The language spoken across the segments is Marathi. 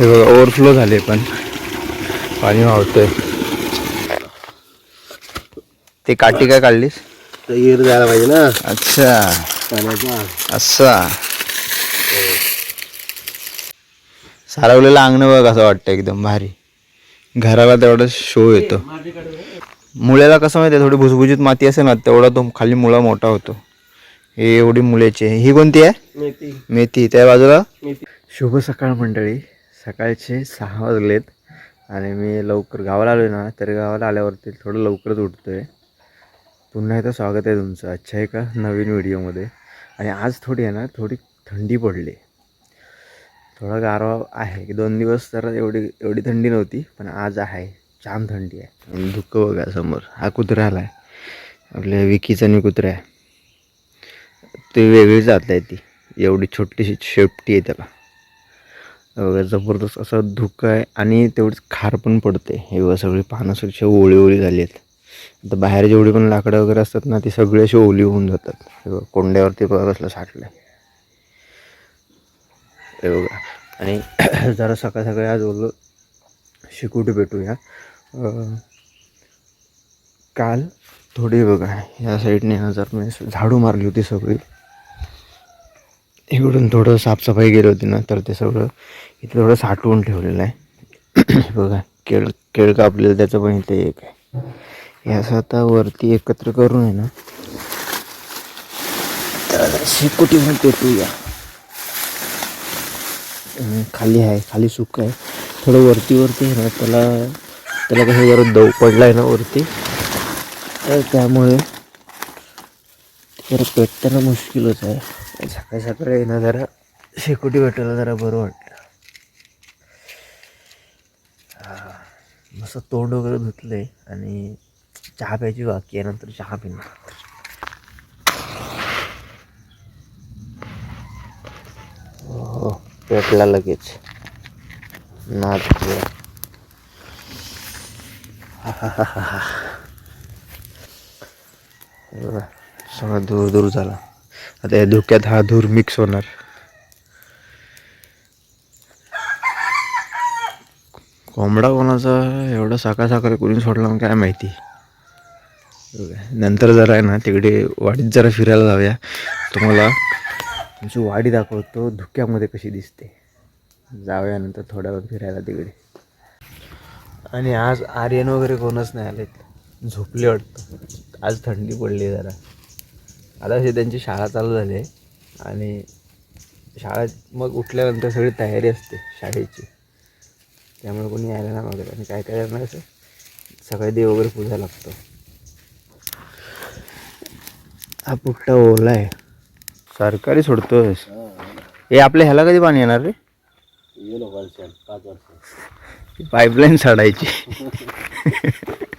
हे बघा ओव्हरफ्लो झाले पण. पाणी वाहतोय. ते काठी काय काढलीस? येर जायला पाहिजे ना. अच्छा. पाण्याचा. असा. सारवलेलं अंगण बघ असं वाटतं एकदम भारी. घराला तेवढा शो येतो. मुळ्याला कसं माहिती थोडी भुसभुशीत माती असेल ना तेवढा तो खाली मुळा मोठा होतो. हे एवढी मुळ्याची ही कोणती आहे? मेथी. मेथी. त्या बाजूला? शुभ सकाळ मंडळी. सकाळचे सहा वाजलेत आणि मी लवकर गावाला आलो ना तर गावाला आल्यावरती थोडं लवकरच उठतो आहे पुन्हा एकदा स्वागत आहे तुमचं. अच्छा आहे का नवीन व्हिडिओमध्ये. आणि आज थोडी आहे ना थोडी थंडी पडली. थोडा गारवा आहे. की दोन दिवस तर एवढी एवढी थंडी नव्हती पण आज आहे. जाम थंडी आहे. आणि धुकं बघा समोर. हा कुत्रा आला आहे आपल्या विकीचा आणि कुत्रा आहे. ती वेगळी जात आहे ती. एवढी छोटीशी शेपटी आहे त्याला. जबरदस्त असं धुकं आहे आणि तेवढीच खार पण पडते. हे सगळी पानं सगळी ओळी ओळी झाली आहेत. आता बाहेर जेवढी पण लाकडं वगैरे असतात ना ती सगळी अशी ओली होऊन जातात. हे बघा कोंड्यावरती बघा कसलं साठलं. आहे हे बघा. आणि जरा सकाळ सकाळी आज बोललो शिकुटी भेटूया. काल थोडी बघा या साईडने जर मी झाडू मारली होती सगळी. इकडून थोडं साफसफाई केली होती ना तर ते सगळं इथं थोडं साठवून ठेवलेलं आहे. बघा केळ केळ कापलेलं त्याचं पण इथे एक आहे. हे असं आता वरती एकत्र करून आहे ना त्याला शेकोटीवर पेटूया. खाली आहे खाली सुक आहे. थोडं वरती वरती आहे ना त्याला त्याला कसं जरा दव पडला आहे ना वरती तर त्यामुळे जरा पेटताना मुश्किलच आहे. सकाळी सकाळी येणं जरा शेकोटी भेटायला जरा बरं वाटलं. हा. मस्त तोंड वगैरे धुतलं आहे आणि चहा प्यायची बाकी आहे नंतर चहा पिणार. हो पेटला लगेच. नाद सगळं सगळा दूर दूर झाला. आता या धुक्यात हा धूर मिक्स होणार. कोंबडा कोणाचा एवढा साखर साखर करून सोडला मग काय माहिती. नंतर जरा आहे ना तिकडे वाडीत जरा फिरायला जाऊया. तुम्हाला तुमची वाडी दाखवतो धुक्यामध्ये कशी दिसते. जाऊया नंतर थोड्या वेळ फिरायला तिकडे. आणि आज आर्यन वगैरे कोणच नाही आलेत. झोपले वाटतं. आज थंडी पडली आहे जरा. आता अशी त्यांची शाळा चालू झाली आहे. आणि शाळा मग उठल्यानंतर सगळी तयारी असते शाळेची. त्यामुळे कोणी यायला नाही मागत. आणि काय काय करणार असं? सकाळी देव वगैरे पूजा लागतो. हा पुट्टा ओला आहे. सरकारी सोडतोस हे आपल्या ह्याला कधी पाणी येणार रे? पाच वर्ष. पाईपलाईन साडायची.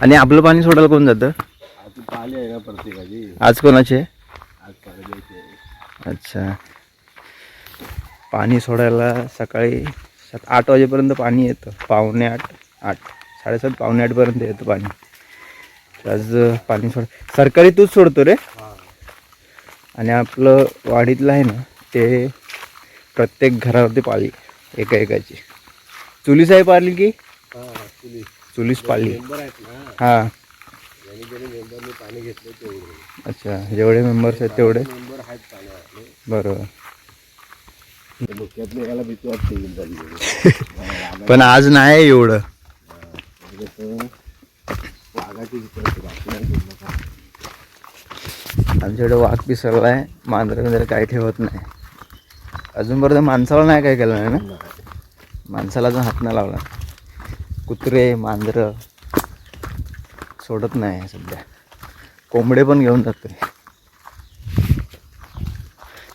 आणि आपलं पाणी सोडायला कोण जातं? आता पाणी आहे ना प्रत्येकाची. आज कोणाचे आहे? आज अच्छा. पाणी सोडायला सकाळी सात आठ वाजेपर्यंत पाणी येतं. पावणे आठ आठ. साडेसात पावणे आठपर्यंत येतं पाणी. तर आज पाणी सोड सरकारी तूच सोडतो रे? आणि आपलं वाडीतलं आहे ना ते प्रत्येक घरावरती पाळली एका एकाची. चुलीस आहे पाळली की? हा पोलीस चुलीस पाळली. हां. अच्छा जेवढे मेंबर्स आहेत तेवढे? बरोबर पण आज नाही एवढं. आमच्याकडे वाघ पिसरला आहे मांजरं वगैरे काही ठेवत नाही. अजूनपर्यंत माणसाला नाही काय केलं नाही ना? माणसाला अजून हात नाही लावला. कुत्रे मांजरं सोडत नाही सध्या. कोंबडे पण घेऊन जातोय.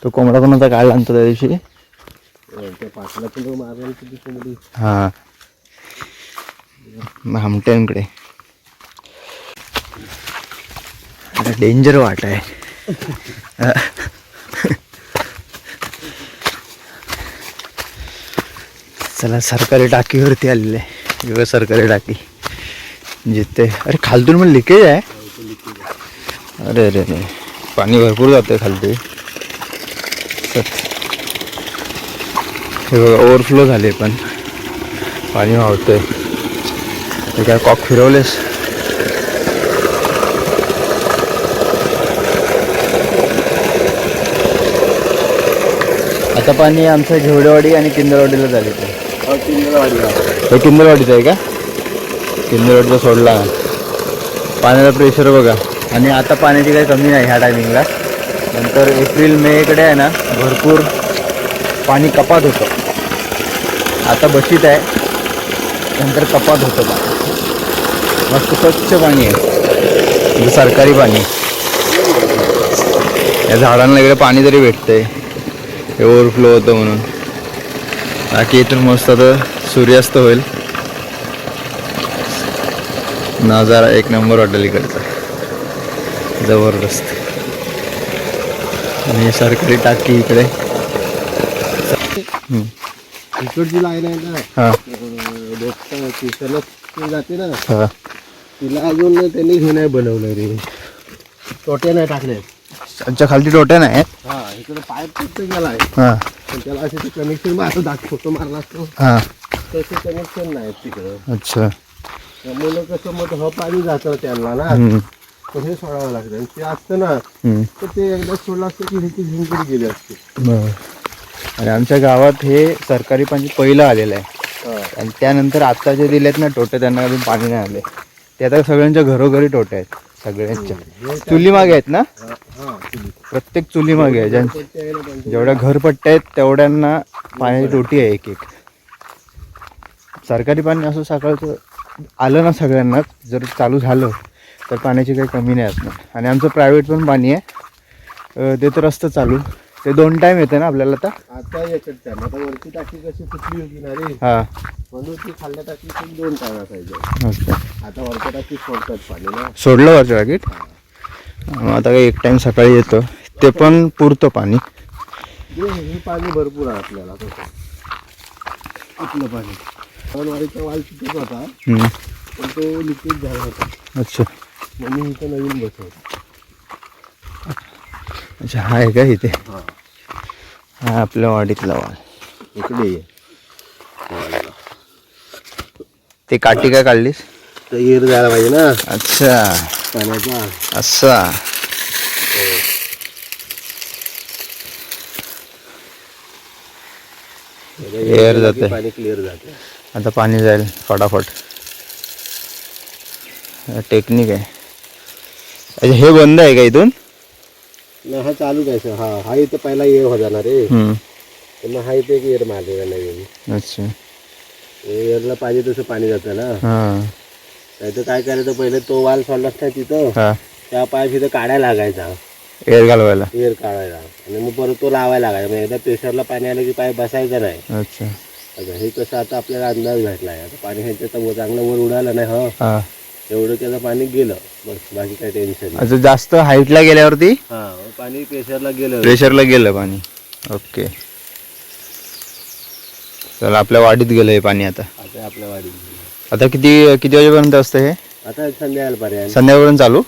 तो कोंबडा कोणाचा काढला आणतो त्या दिवशी? पण हां. भामट्यांकडे आता डेंजर वाट आहे. चला सरकारी टाकीवरती आलेले. वेगळं सरकारी टाकी. जिथे अरे खालतून पण लिकेज आहे? अरे अरे अरे. पाणी भरपूर जाते खालती हे बघा ओव्हरफ्लो झाले पण. पाणी वाहतंय. ते काय कॉक फिरवलेस आता पाणी आमचं घेवडेवाडी आणि किंदरवाडीला झाले ते. हे किंदरवाडीचं आहे का? किंदरवाडीचा सोडला. पाण्याचा प्रेशर बघा. आणि आता पाण्याची काही कमी नाही ह्या टायमिंगला नंतर एप्रिल मेकडे आहे ना भरपूर पाणी कपात होतं. आता बशीत आहे. नंतर कपात होतं पाणी मस्त स्वच्छ पाणी आहे. म्हणजे सरकारी पाणी. या झाडांना इकडे पाणी तरी भेटतंय. हे ओव्हरफ्लो होतं म्हणून. बाकी इथून मस्त आता सूर्यास्त होईल. नजारा एक नंबर वाटेल इकडचा. जबरदस्त. आणि सरकारी टाकी इकडे. इकडची लाईन आहे ना. हा. लोक जाते ना हा. तिला अजून त्यांनी हे नाही बनवलं रे. टोटे नाही टाकले आमच्या खालती टोट्या नाही हा इकडे पाईप फक्त गेलाय हा. पण त्याला असे ते कनेक्शन आता दाख फोटो मारला असतो. हा. तसे कनेक्शन नाही तिकडं. अच्छा. त्यामुळे कसं मग ह पाणी जातं त्यांना ना. हम्म. तर हे सोडावं लागतं. आणि ते असतं ना हम्म. तर ते एकदा सोडलं असतं की ह्याची झिंकडी गेली असते. बरं. आणि आमच्या गावात हे सरकारी पाणी पहिलं आलेलं आहे. हा. आणि त्यानंतर आता जे दिलेत ना टोटे त्यांना अजून पाणी नाही आले. ते आता सगळ्यांच्या घरोघरी टोटे आहेत. सगळ्यांच्या चुली मागे आहेत ना. प्रत्येक चुली मागे आहे. ज्यां जेवढ्या घरपट्ट्या आहेत तेवढ्यांना पाण्याची टोटी आहे एक एक सरकारी पाणी असं सकाळचं आलं ना सगळ्यांनाच जर चालू झालं तर पाण्याची काही कमी नाही असणार आणि आमचं प्रायव्हेट पण पाणी आहे. ते तर असतं चालू. ते दोन टाईम येते ना आपल्याला आता. आता याच्यात त्या आता वरची टाकी कशी फुटली होती ना रे? हां. म्हणून ती खाल्ल्या टाकी दोन टाइम असायचं. अच्छा. आता वरच्या टाकीत सोडतात पाणी ना. सोडलं वरचं पॅकेट मग आता काही एक टाईम सकाळी येतं. ते पण पुरतं पाणी. हे पाणी भरपूर आहे आपल्याला. तसं आपलं पाणी? वारीचा वाल तिथेच होता. पण तो लिकेज झाला होता. अच्छा. म्हणून इथं नवीन बसवतो. अच्छा हा आहे का इथे? हां. हा आपल्या वाडीतला वाळ इकडे ये. ते काठी काय काढलीस? तर येर जायला पाहिजे ना. अच्छा. पाण्याचा. असा. Air की जाते. पाणी क्लिअर जाते. आता पाणी जाईल फटाफट. टेक्निक आहे. अच्छा हे बंद आहे का इथून? हा चालू काय हा हा इथं पहिला येर होता ना रे हम्म. तर मग हा इथे एक येर मारलेला नवीन. अच्छा. एअरला पाहिजे तसं पाणी जातं ना. हां. नाही तर काय करायचं पहिले तो वाल सोडला असता तिथं. हा. त्या पाईप इथं काढायला लागायचा. एअर घालवायला. एअर काढायला. आणि मग परत तो लावायला लागायचा. मग एकदा प्रेशरला पाणी आलं की पाईप बसायचा नाही. अच्छा. आता हे कसं आता आपल्याला अंदाज भेटला आहे आता पाणी ह्याच्यात वर- चांगलं वर उडालं नाही हो. हा. एवढं त्याचं पाणी गेलं. बस बाकी काही टेन्शन नाही. अच्छा जास्त हाईटला गेल्यावरती? हा पाणी प्रेशरला गेलं. प्रेशरला गेलं पाणी. ओके चला आपल्या वाडीत गेलं हे पाणी आता. आता आपल्या वाडी आता किती किती वाजेपर्यंत असतं हे? आता संध्याकाळ पर्यंत संध्याकाळपर्यंत चालू.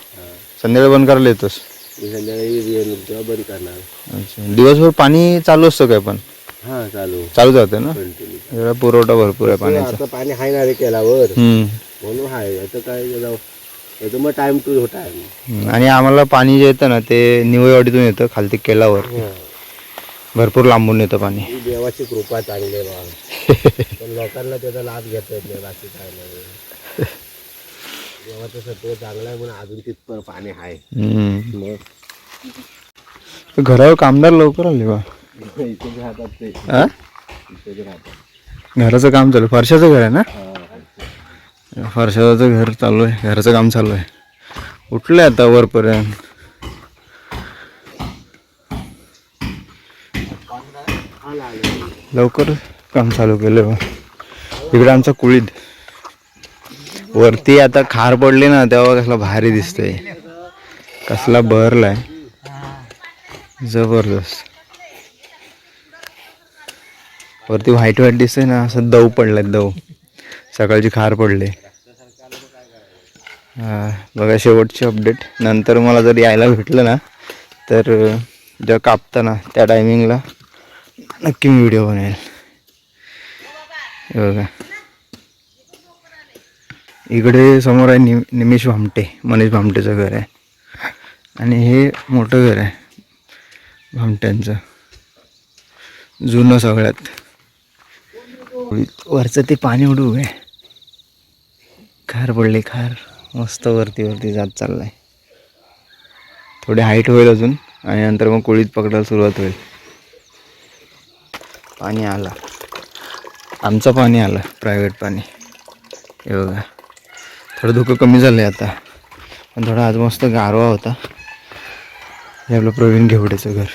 संध्याकाळी बंद करायला येतोस? मी संध्याकाळी येईल तेव्हा बंद करणार. अच्छा. दिवसभर पाणी चालू असतं काय पण? हा चालू. चालू जातं ना? कंटिन्यू एवढा पुरवठा भरपूर आहे पाण्याचा. आता पाणी आहे ना रे हम्म. म्हणून आहे आता काय याला याचं मग टाइम टू टाइम हम्म. आणि आम्हाला पाणी जे येतं ना ते निवयवाडीतून येतं खालती केलावर. भरपूर लांबून येतं पाणी. ही देवाची कृपा चांगली आहे पण लोकांना त्याचा लाभ घेता येत नाही बाकी काय नाही. देवाचं सत्व चांगलं आहे म्हणून अजून तिथपर पाणी आहे. हम्म. मग? घरावर कामदार लवकर आले बा. इथे जे राहतात ते. हा? इथे जे राहतात. घराचं काम चालू आहे फरशाचं घर आहे ना? हा. फरशाचं घर चालू आहे. घराचं काम चालू आहे. उठलं आहे आता वरपर्यंत. लवकर काम चालू केलं बा इकडे आमचा कुळीत. वरती आता खार पडली ना तेव्हा कसला भारी दिसतंय. कसला बहरलाय. जबरदस्त. वरती व्हाईट व्हाईट दिसतंय ना असं दव पडलाय दव. सकाळची खार पडले. बघा शेवटची अपडेट नंतर मला जर यायला भेटलं ना तर जेव्हा कापताना त्या टायमिंगला नक्की मी व्हिडिओ बनवेल. बघा. इकडे समोर आहे नि निमेश भामटे मनीष भामटेचं घर आहे. आणि हे मोठं घर आहे भामट्यांचं. जुनं सगळ्यात. वरचं ते पाणी उडू आहे. खार पडली खार. मस्त वरती वरती जात चाललाय. थोडी हाईट होईल अजून आणि नंतर मग कोळीत पकडायला सुरुवात होईल. पाणी आलं. आमचं पाणी आलं प्रायव्हेट पाणी. हे बघा. थोडं धुकं कमी झालं आहे आता. पण थोडा आज मस्त गारवा होता. हे आपलं प्रवीण घेवडेचं घर.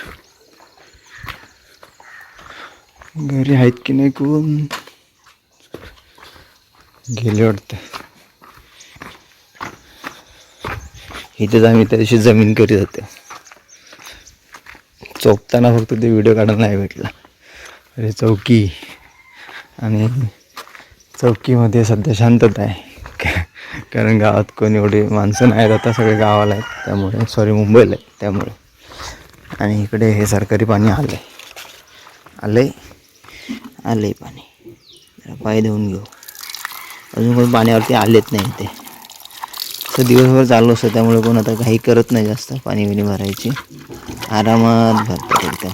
घरी आहेत की नाही कोण? गेले वाटतं. इथेच आम्ही त्या दिवशी जमीन करीत होते. चोपताना फक्त ते व्हिडिओ काढायला नाही भेटला. अरे चौकी. आणि चौकीमध्ये सध्या शांतता आहे. कारण गावात कोणी एवढी माणसं नाही आता सगळे गावाला आहेत. त्यामुळे सॉरी मुंबईला आहेत. त्यामुळे. आणि इकडे हे सरकारी पाणी आलं आहे आलं आहे आलं आहे पाणी पाय धुवून घेऊ. अजून कोणी पाण्यावरती आलेत नाही ते. तर दिवसभर चालू असतं त्यामुळे कोण आता काही करत नाही जास्त. पाणी बिणी भरायची. आरामात भरतात एकदम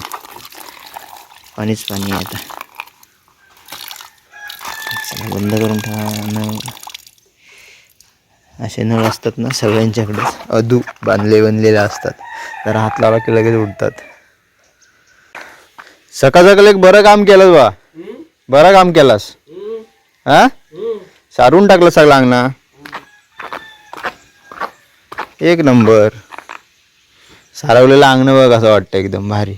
पाणीच पाणी आहे आता. बंद करून ठेवा नळ असे नळ असतात ना सगळ्यांच्याकडे. अधू बांधले बनलेले असतात. तर हात लावला की लगेच उडतात. सकाळ सकाळ एक बरं काम केलंस बा. बरं काम केलास. हा? सारून टाकलं सगळं अंगणा. एक नंबर. सारवलेलं अंगण बघ असं वाटतं एकदम भारी.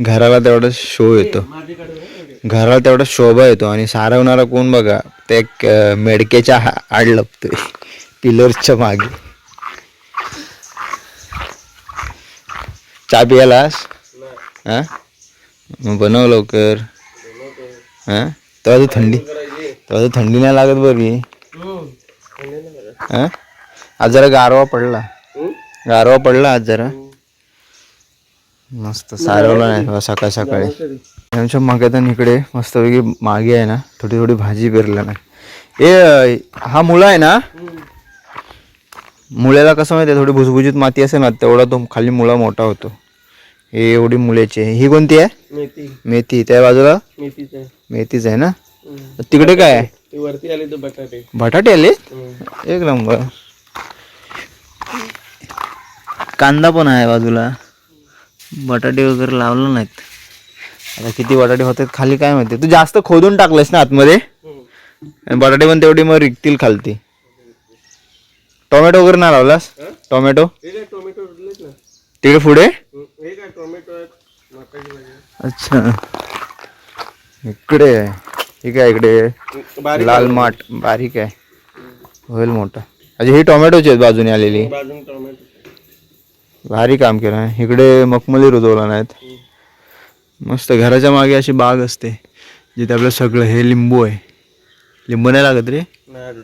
घराला तेवढा शो येतो. घराला तेवढा शोभा येतो आणि सारवणारा कोण बघा ते एक मेडकेच्या हा- आड लपतोय. पिलर्सच्या मागे. चहा पियालास? हा? मग बनव लवकर. हा? तेव्हा तू थंडी तेव्हा तू थंडी नाही लागत बरी हा? आज जरा गारवा पडला. गारवा पडला आज जरा. मस्त सारवला नाही सकाळ सकाळी. आमच्या मागेतून इकडे मस्तपैकी मागे आहे ना थोडी थोडी भाजी पेरल्या ना. ए हा मुळा आहे ना? मुळ्याला कसं माहिती आहे? थोडी भुसभुजीत माती असेल ना तेवढा तो खाली मुळा मोठा होतो. हे एवढी मुळ्याची आहे. ही कोणती आहे? मेथी. त्या बाजूला? मेथीच आहे. ना? तिकडे काय आहे? ते वरती आले तर बटाटे. बटाटे आले? एक नंबर. कांदा पण आहे बाजूला. बटाटे वगैरे लावलं नाहीत. आता किती बटाटे होतात खाली काय माहिती? तू जास्त खोदून टाकलंस ना आतमध्ये? आणि बटाटे पण तेवढी मग रिकतील खालती. टोमॅटो वगैरे नाही लावलास? टोमॅटो? तिकडे पुढे? अच्छा. इकडे आहे. ठीक आहे इकडे? लाल माठ. बारीक आहे. होईल मोठा. अच्छा ही टोमॅटोची आहेत बाजूने आलेली. बाजून टोमॅटो. भारी काम केलं आहे इकडे मखमली रुजवला नाहीत. मस्त घराच्या मागे अशी बाग असते जिथे आपलं सगळं हे लिंबू आहे. लिंबू नाही लागत रे? नाही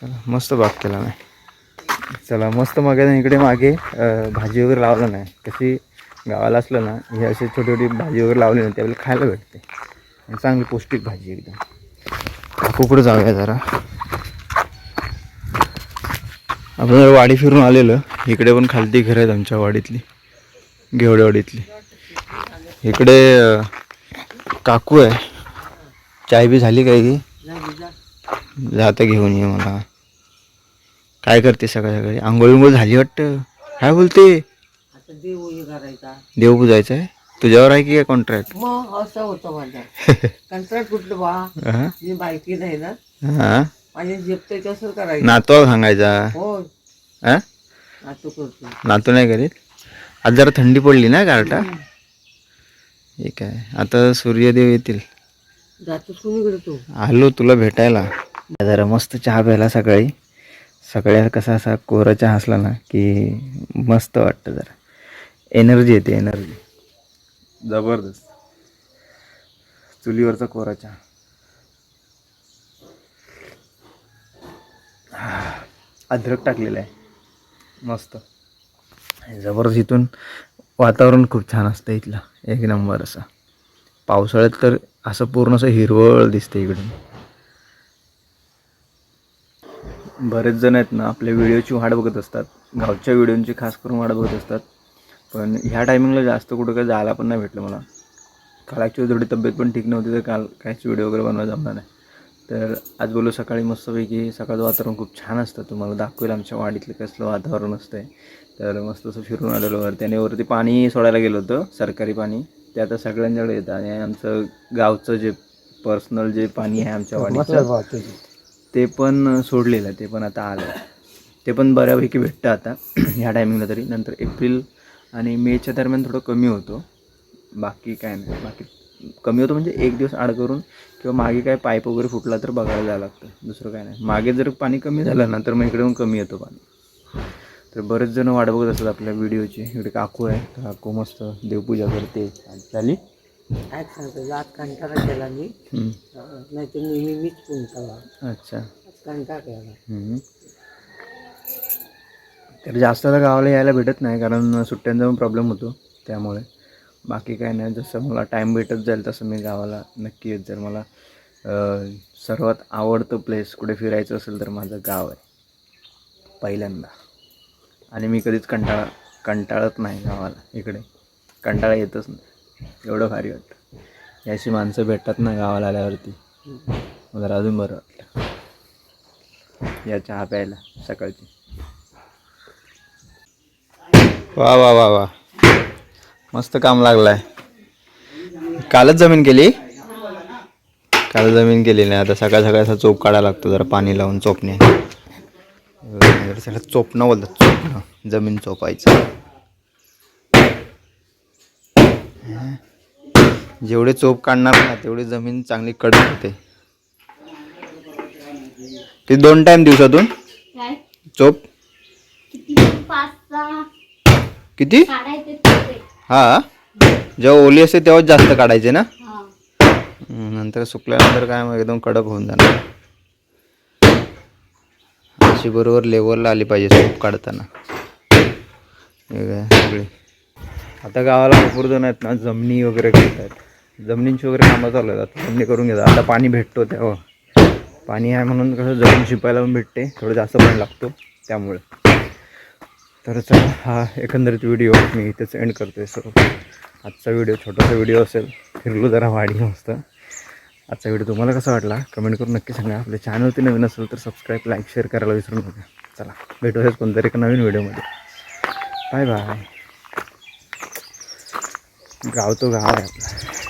चला मस्त बाग केला नाही चला मस्त मग इकडे मागे अं, भाजी वगैरे लावलं नाही. कशी गावाला असलं ना हे अशी छोटी छोटी भाजी वगैरे लावली ना त्यावेळेला खायला भेटते. आणि चांगली पौष्टिक भाजी एकदम. काकूकडे जाऊया जरा. आपण जरा वाडी फिरून आलेलं. इकडे पण खालती घरं आहेत आमच्या वाडीतली. घेवडेवाडीतली इकडे काकू आहे. चाय बी झाली काय की जाता घेऊन ये मला काय करते सकाळ सकाळी? आंघोळ बिंघोळ झाली वाटतं? काय बोलते? देव पूजायचं आहे? तुझ्यावर आहे की काय कॉन्ट्रॅक्ट असं होतं माझं कंत्राट कुठलं बा? हा? मी बायकी नाही ना. माझे झेपतंय तसं करायचं. नातवा सांगायचा? हो हा? नातू करतो. नातू नाही करीत आज जरा थंडी पडली ना गारटा? ठीक आहे आता सूर्यदेव येतील. आलो तुला भेटायला. जरा मस्त चहा प्यायला सकाळी. सकाळी कसा असा कोरा चहा असला ना की मस्त वाटतं जरा. एनर्जी येते एनर्जी जबरदस्त. चुलीवरचा कोरा चहा. अद्रक टाकलेला आहे. मस्त. जबरदस्त इथून वातावरण खूप छान असतं इथलं. एक नंबर असं. पावसाळ्यात तर असं पूर्ण असं हिरवळ दिसते इकडून. बरेच जण आहेत ना आपल्या व्हिडिओची वाट बघत असतात. गावच्या व्हिडिओची खास करून वाट बघत असतात. पण ह्या टायमिंगला जास्त कुठं काय जायला पण नाही भेटलं मला. काल ॲक्च्युली थोडी तब्येत पण ठीक नव्हती तर काल काहीच व्हिडिओ वगैरे बनवायला जमला नाही. तर आज बोलू सकाळी मस्तपैकी सकाळचं वातावरण खूप छान असतं. तुम्हाला दाखवेल आमच्या वाडीतलं कसलं वातावरण असतंय. तर मस्त असं फिरून आलेलो वरती आणि वरती पाणी सोडायला गेलो होतं सरकारी पाणी. ते आता सगळ्यांच्याकडे येतं आणि आमचं गावचं जे पर्सनल जे पाणी आहे आमच्या वाडीचं ते पण सोडलेलं आहे ते पण आता आलं आहे ते पण बऱ्यापैकी भेटतं आता ह्या टायमिंगला तरी. नंतर एप्रिल आणि मेच्या दरम्यान थोडं कमी होतो. बाकी काय नाही बाकी कमी होतं म्हणजे एक दिवस आड करून किंवा मागे काय पाईप वगैरे फुटला तर बघायला जायला लागतं. दुसरं काय नाही. मागे जर पाणी कमी झालं ना तर मग इकडे कमी येतं पाणी. तर बरेच जण वाट बघत असतात आपल्या व्हिडिओची. इकडे काकू आहे. तर काकू मस्त देवपूजा करते. झाली काय सांगतो लात कंटाळा केला मी. हम्म. नाही तर नेहमी मीच पुंचावा अच्छा. कंटाळा केला. हम्म. तर जास्त आता गावाला यायला भेटत नाही कारण सुट्ट्यांचा पण प्रॉब्लेम होतो त्यामुळे. बाकी काय नाही जसं मला टाईम भेटत जाईल तसं मी गावाला नक्की येत जाईल. मला सर्वात आवडतं प्लेस कुठे फिरायचं असेल तर माझं गाव आहे. पहिल्यांदा. आणि मी कधीच कंटाळा कंटाळत नाही गावाला. इकडे कंटाळा येतच नाही. एवढं भारी वाटतं. याची माणसं भेटतात ना गावाला आल्यावरती. मला अजून बरं वाटलं या चहा प्यायला सकाळची. वा वा वा वा. मस्त काम लागलाय. कालच जमीन केली? काल जमीन केली नाही. आता सकाळ सकाळ असा चोप काढायला लागतो जरा पाणी लावून चोपणे. त्याला चोपणं बोलतात चोपणं जमीन चोपायचं. जेवढे चोप काढणार ना तेवढी जमीन चांगली कडक होते. ते दोन टाइम दिवसातून? चोप? किती? हा? जेव्हा ओली असते तेव्हाच जास्त काढायचे ना? नंतर सुकल्यानंतर काय मग एकदम कडक होऊन जाणार. अशी बरोबर लेवलला आली पाहिजे सूप काढताना. सगळी. आता गावाला भरपूर जण आहेत ना जमिनी वगैरे करत आहेत जमिनींची वगैरे कामं चालू आहेत. आता जमिनी करून घेतात. आता पाणी भेटतो तेव्हा. पाणी आहे म्हणून कसं जमीन शिपायला पण भेटते. थोडं जास्त पाणी लागतो त्यामुळे. तर चला हा एकंदरीत व्हिडिओ मी इथेच एंड करतोय. सो आजचा व्हिडिओ छोटासा व्हिडिओ असेल फिरलो जरा वाढी मस्त. आजचा व्हिडिओ तुम्हाला कसा वाटला? कमेंट करून नक्की सांगा. आपल्या चॅनलवरती नवीन असेल तर सबस्क्राईब लाईक शेअर करायला विसरू नका. चला भेटूयाच कोणतरी एका नवीन व्हिडिओमध्ये बाय बाय गाव तो गाव आहे आपला.